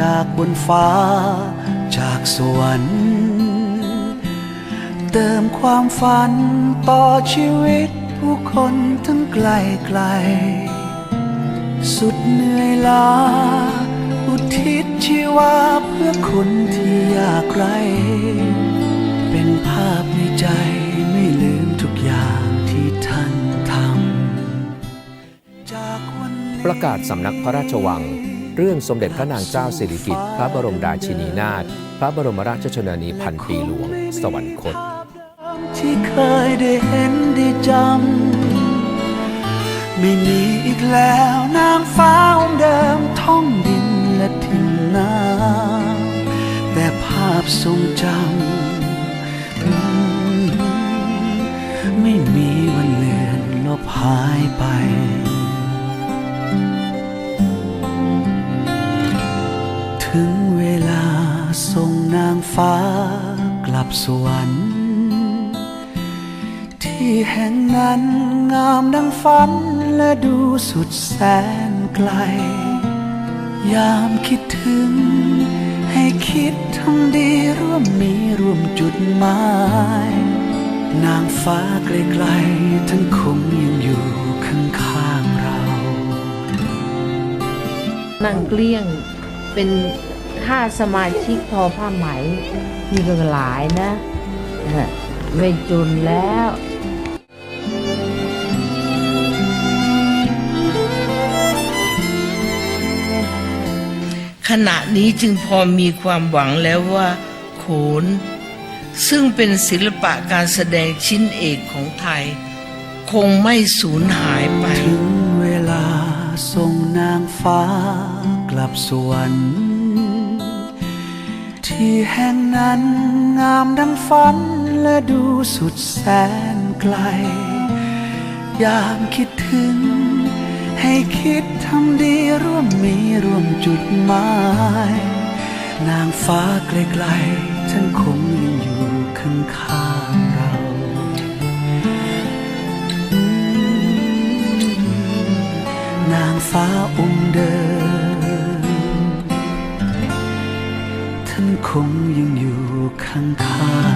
จากบนฟ้า จากสวรรค์เติมความฝันต่อชีวิตผู้คนทั้งไกลไกล สุดเหนื่อยล้า อุทิศชีวาเพื่อคนที่ยากไร้เป็นภาพในใจไม่ลืมทุกอย่างที่ท่านทำนประกาศสำนักพระราชวัง เรื่องสมเด็จพระนางเจ้าสิริกิติ์พระบรมราชินีนาถพระบรมราชชนนีพันปีหลวง สวรรคต ที่เคยได้เห็นได้จำไม่มีอีกแล้วนางฟ้าองเดิมท่องดินและทินน้ำแต่ภาพทรงจำไม่มีวันเลือนลบหายไป นางฟ้ากลับสวรรค์ ที่แห่งนั้นงามดังฝันและดูสุดแสนไกล ยามคิดถึง ให้คิดทำดีร่วมมีร่วมจุดหมาย นางฟ้าไกลๆท่านคงยังอยู่ข้างๆเรานางเกลี้ยงเป็น ค่าสมาชิกทอผ้าไหมมีกันหลายนะเออไม่จนแล้วขณะนี้จึงพอมีความหวังแล้วว่าโขน ซึ่งเป็นศิลปะการแสดงชิ้นเอกของไทย คงไม่สูญหายไป ถึงเวลาส่งนางฟ้ากลับสวรรค์ ที่แห่งนั้นงามดังฝันและดูสุดแสนไกล ยามคิดถึง ให้คิดทำดีร่วมมีร่วมจุดหมาย นางฟ้าไกลๆท่านคงยังอยู่ข้างๆเรานางฟ้าองค์เดิม ท่านคง